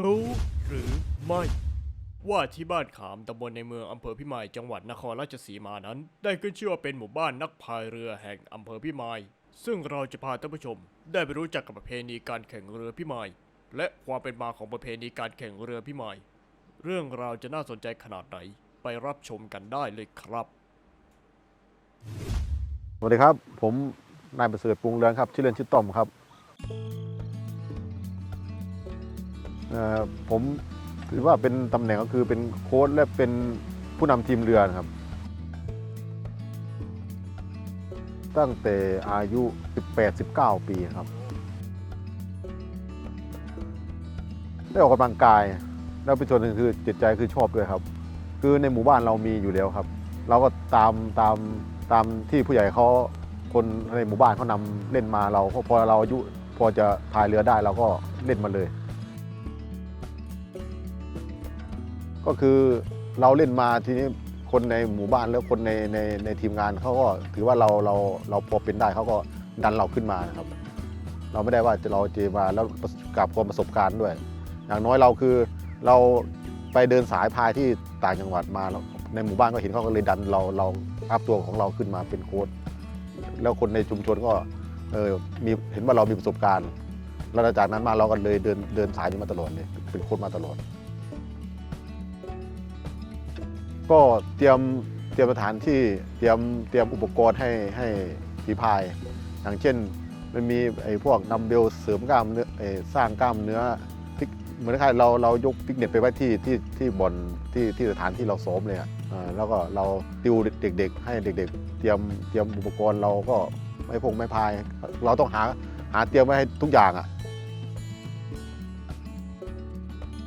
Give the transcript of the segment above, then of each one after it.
รู้หรือไม่ ว่าที่บ้านขามตำบลในเมืองอำเภอพิมายจังหวัดนครราชสีมานั้น ได้ขึ้นชื่อว่าเป็นหมู่บ้านนักพายเรือแห่งอำเภอพิมาย ซึ่งเราจะพาท่านผู้ชม ได้ไปรู้จักกับประเพณีการแข่งเรือพิมาย และความเป็นมาของประเพณีการแข่งเรือพิมาย เรื่องราวจะน่าสนใจขนาดไหนไปรับชมกันได้เลยครับ สวัสดีครับ ผมนายประเสริฐปรุงเรืองครับ ชื่อเล่นชื่อต้อมครับ ผมถือว่าเป็นตำแหน่งก็คือเป็นโค้ชและเป็นผู้นำทีมเรือนะครับ ตั้งแต่อายุ 18-19 ปีครับ ได้ออกกำลังกาย แล้วเป็นส่วนหนึ่งคือจิตใจคือชอบด้วยครับ คือในหมู่บ้านเรามีอยู่แล้วครับ เราก็ตามตามตามที่ผู้ใหญ่เขาคนในหมู่บ้านเขานำเล่นมาเราพอเราอายุพอจะพายเรือได้เราก็เล่นมาเลย ก็คือเราเล่นมาทีนี้คนในหมู่บ้านแล้วคนในในในทีมงานเขาก็ถือว่าเราเราเราพอเป็นได้เขาก็ดันเราขึ้นมานะครับ เราไม่ได้ว่าจะเราจะมาแล้วกับความประสบการณ์ด้วย อย่างน้อยเราคือเราไปเดินสายพายที่ต่างจังหวัดมาเราในหมู่บ้านก็เห็นเขาก็เลยดันเราเราอัพตัวของเราขึ้นมาเป็นโค้ชแล้วคนในชุมชนก็เออมีเห็นว่าเรามีประสบการณ์แล้วจากนั้นมาเราก็เลยเดินเดินสายนี้มาตลอดเลยเป็นโค้ชมาตลอด ก็เตรียมเตรียมสถานที่เตรียมเตรียมอุปกรณ์ให้ให้ฝีพาย อย่างเช่นมันมีไอ้พวกดัมเบลเสริมกล้ามเนื้อไอ้สร้างกล้ามเนื้อฟิกเหมือนคล้ายเราเรายกฟิกเน็ตไปไว้ที่ที่ที่บ่อนที่ที่สถานที่เราซ้อมเลยอะแล้วก็เราติวเด็ก ๆ ให้เด็ก ๆ เตรียมเตรียมอุปกรณ์เราก็ไม่พงไม่พาย เราต้องหาหาเตรียมไว้ให้ทุกอย่างอะ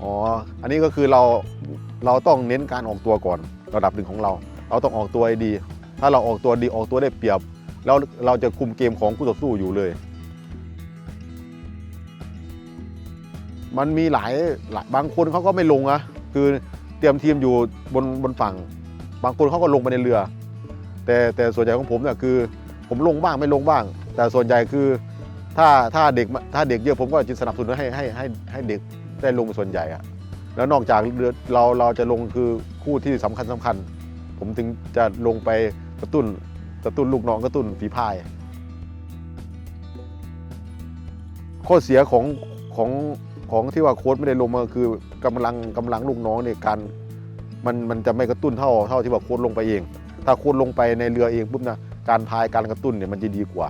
อ๋ออันนี้ก็คือเรา เราต้องเน้นการออกตัวก่อนระดับหนึ่งของเรา เราต้องออกตัวให้ดี ถ้าเราออกตัวดีออกตัวได้เปรียบ แล้วเราจะคุมเกมของคู่ต่อสู้อยู่เลย มันมีหลายหลายบางคนเขาก็ไม่ลงนะคือเตรียมทีมอยู่บนบนฝั่ง บางคนเขาก็ลงไปในเรือ แต่แต่ส่วนใหญ่ของผมเนี่ยคือ ผมลงบ้างไม่ลงบ้าง แต่ส่วนใหญ่คือถ้าถ้าเด็กถ้าเด็กเยอะผมก็จะสนับสนุนให้ให้ให้ให้เด็กได้ลงเป็นส่วนใหญ่อะ แล้วนอกจากเราเราจะลงคือคู่ที่สำคัญสำคัญ ผมถึงจะลงไปกระตุ้นกระตุ้นลูกน้องกระตุ้นฝีพาย ข้อเสียของของของที่ว่าโค้ชไม่ได้ลงมาคือกำลังกำลังลูกน้องในการมันมันจะไม่กระตุ้นเท่าเท่าที่ว่าโค้ชลงไปเอง ถ้าโค้ชลงไปในเรือเองปุ๊บนะการพายการกระตุ้นเนี่ยมันจะดีกว่า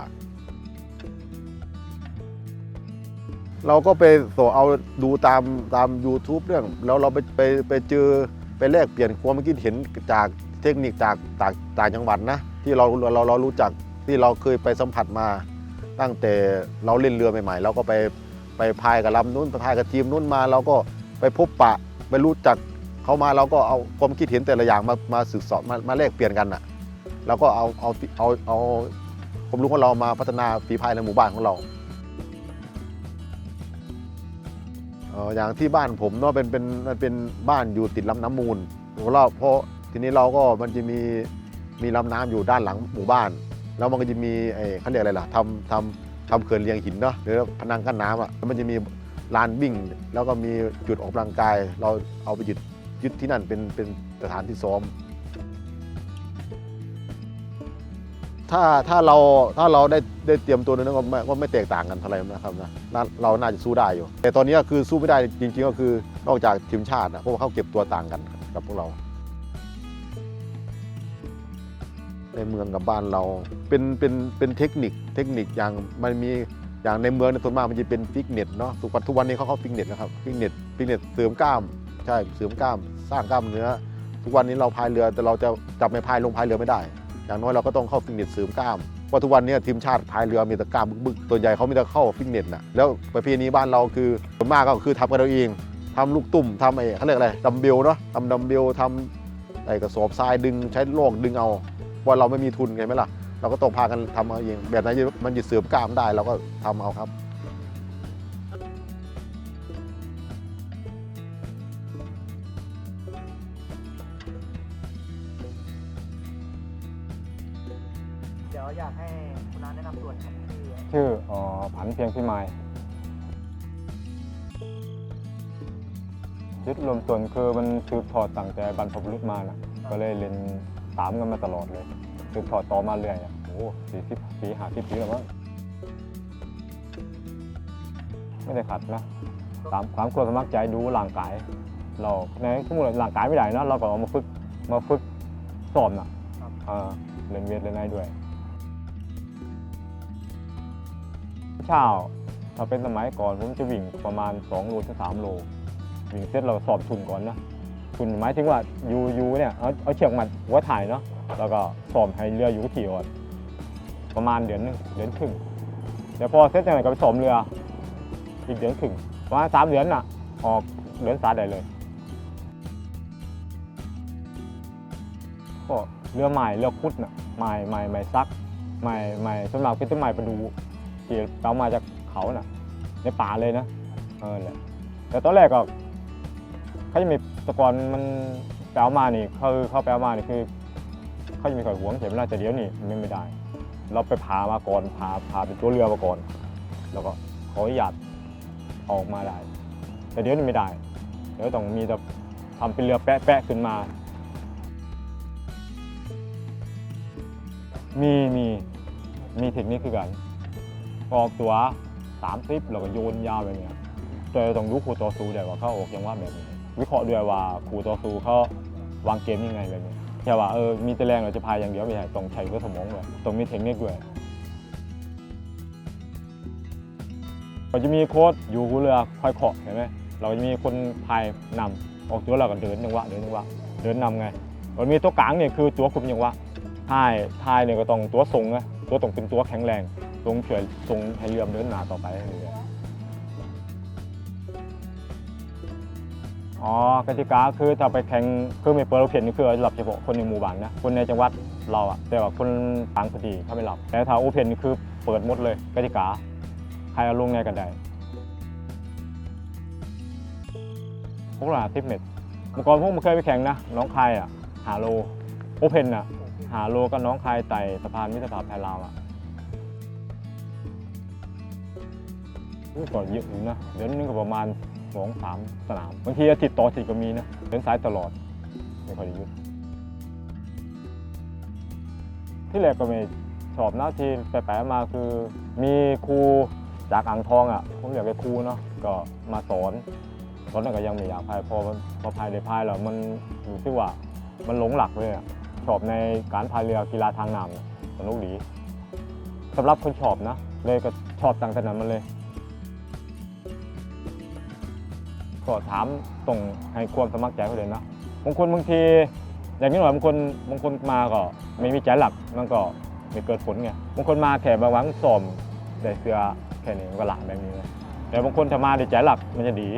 เราก็ไปโสเอาดูตามตาม YouTube เรื่องแล้วเราไปไปไปเจอไปแลกเปลี่ยนความคิดเห็นจากเทคนิคจากต่างต่างจังหวัดนะ ที่เราเราเรารู้จักที่เราเคยไปสัมผัสมา ตั้งแต่เราเล่นเรือใหม่ๆเราก็ไปไปพายกับลำนู้นไปพายกับทีมนู้นมา เราก็ไปพบปะไปรู้จักเขามาเราก็เอาความคิดเห็นแต่ละอย่างมามาศึกษามามาแลกเปลี่ยนกันอะแล้วก็เอาเอาเอาเอาความรู้ของเรามาพัฒนาฝีพายในหมู่บ้านของเรา อย่างที่บ้านผมเนาะเป็นเป็นมันเป็นบ้านอยู่ติดลำน้ำมูลเราเพราะทีนี้เราก็มันจะมีมีลำน้ำอยู่ด้านหลังหมู่บ้าน แล้วมันก็จะมีไอ้ขั้นเรียกอะไรล่ะทำทำทำเขื่อนเลียงหินเนาะหรือพนังกั้นน้ำอะแล้วมันจะมีลานวิ่ง แล้วก็มีจุดออกกำลังกาย เราเอาไปยึดยึดที่นั่นเป็นเป็นสถานที่ซ้อม ถ้าถ้าเราถ้าเราได้ได้เตรียมตัวนั้นก็ไม่ก็ไม่แตกต่างกันเท่าไหร่นะครับนะน่าเราน่าจะสู้ได้อยู่ แต่ตอนนี้ก็คือสู้ไม่ได้จริงๆก็คือนอกจากทีมชาตินะเพราะว่าเขาเก็บตัวต่างกันกับพวกเรา ในเมืองกับบ้านเราเป็นเป็นเป็นเทคนิคเทคนิคอย่างมันมีอย่างในเมืองในส่วนมากมันจะเป็นฟิกเน็ตเนาะทุกวันทุกวันนี้เขาเขาฟิกเน็ตนะครับฟิกเน็ตฟิกเน็ตเสริมกล้ามใช่เสริมกล้าม สร้างกล้ามเนื้อ ทุกวันนี้เราพายเรือแต่เราจะจับไม่พายลงพายเรือไม่ได้ อย่างน้อยเราก็ต้องเข้าฟิตเนสเสริมกล้ามเพราะทุกวันนี้ทีมชาติพายเรือมีแต่กล้ามบึกๆตัวใหญ่เขามีแต่เข้าฟิตเนสน่ะแล้วประเพณีบ้านเราคือส่วนมากก็คือทำกันเราเองทำลูกตุ่มทำไอ้เขาเรียกอะไรดัมเบลเนาะทำดัมเบลทำไอ้กระสอบทรายดึงใช้โลกดึงเอาเพราะเราไม่มีทุนไงไหมล่ะเราก็ต้องพากันทำเอาเองแบบไหนมันจะเสริมกล้ามได้เราก็ทำเอาครับ ดี๋ยวอยากให้คุณน้าแนะนำตัวหน่อยครับชื่อชื่ออ๋อผันเพียงพิมายจุดรวมต้นคือมันสืบทอดตั้งแต่บรรพบุรุษมานะก็เลยเล่นตามกันมาตลอดเลยสืบทอดต่อมาเรื่อยอะโอ้สี่สิบปีห้าสิบปีแล้วมั้งไม่ได้ขัดนะตามความควรสมัครใจดูร่างกาย เราในสมมติร่างกายไม่ได้นะเราก็เอามาฝึกมาฝึกสอนนะเออเล่นเวทเล่นอะไรด้วย เช้า ถ้าเป็นสมัยก่อนผมจะวิ่งประมาณ 2 โลถึง3โล วิ่งเสร็จเราสอบทุนก่อนนะทุนหมายถึงว่ายูยูเนี่ยเอาเอาเชือกมัดหัวถ่ายเนาะแล้วก็สอบให้เรืออยู่ที่ก่อนประมาณเดือนหนึงเดือนครึ่งเดี๋ยวพอเสร็จจากนั้นก็ไปสอบเรือ อีกเดือนครึ่งประมาณสามเดือนน่ะออกเดือนสาได้เลยก็เรือใหม่เรือคุดน่ะใหม่ใหม่ใหม่ซักใหม่ใหม่สำหรับเป็นต้นใหม่ประดู ที่เอามาจากเขาน่ะ ในป่าเลยนะเออแหละแต่ตอนแรกก็เขาจะมีตะกอนมันแปลมานี่เขาเขาแปลมานี่คือเขาจะมีข่อยหวงเข็มนาแต่เดี๋ยวนี่มันไม่ได้ เราไปพามาก่อนพาพาเป็นตัวเรือมาก่อน แล้วก็ขออนุญาตออกมาได้ แต่เดี๋ยวนี้ไม่ได้ เดี๋ยวต้องมีจะทำเป็นเรือแปะๆขึ้นมา มีมีมีเทคนิคคือกัน ออกตัวสามซิปแล้วก็โยนยาวแบบเนี้ยแต่ต้องรู้ครูต่อสู้ด้วยว่าเขาออกยังว่าแบบนี้วิเคราะห์ด้วยว่าครูต่อสู้เขาวางเกมยังไงแบบนี้แค่ว่าเออมีแต่แรงเราจะพายอย่างเดียวไม่ใช่ต้องใช้หัวสมองด้วยต้องมีเทคนิคด้วยก็จะมีโค้ดอยู่หัวเรือคอยเคาะเห็นไหมเราจะมีคนพายนำออกตัวเราก็เดินจังหวะเดินจังหวะเดินนำไงมันมีตัวกลางเนี่ยคือตัวคุมจังหวะพายพายเนี่ยก็ต้องตัวทรงนะตัวต้องเป็นตัวแข็งแรง ทรงเฉื่อยทรงให้เรือมเดินหน้าต่อไปเรื่อยๆอ๋อกติกาคือถ้าไปแข่งคือไม่เปิดโอเพนนี่คือรับเฉพาะคนในหมู่บ้านนะคนในจังหวัดเราอะแต่ว่าคนต่างพื้นที่เขาไม่รับแต่ถ้าโอเพนนี่คือเปิดหมดเลยกติกาใครเอาลงไงกันได้พวกเราทิปเม็ดเมื่อก่อนพวกมันเคยไปแข่งนะน้องคายอะหาโลโอเพนอะหาโลกับน้องคายไต่สะพานมิตรภาพไทยลาวอะ อู้ก่อนเยอะอยู่นะ เดือนนึงก็ประมาณสองสามสนาม บางทีอาทิตย์ต่ออาทิตย์ก็มีนะ เดินสายตลอด ไม่ค่อยได้หยุด ที่แรกก็ไม่ชอบนะที่ไปๆมาคือ มีครูจากอ่างทองอะผมอยากไปครูเนาะ ก็มาสอนตอนนั้นก็ยังไม่อยากพายพอพอพายได้พายแล้วมันรู้สึกว่ามันหลงหลักเลยอะชอบในการพายเรือกีฬาทางน้ำสนุกดีสำหรับคนชอบนะ เลยก็ชอบตั้งแต่นั้นมาเลย ก็ถามตรงให้ความสมัครใจเขาเลยนะบางคนบางที อย่างนี้หน่อยบางคนบางคนมาก็ไม่มีใจหลักมันก็ไม่เกิดผลไงบางคนมาแค่มาหวังสอมได้เสื้อแค่นี้มันก็หละแบบนี้เลยแต่บางคนถ้ามาได้ใจหลักมันจะดี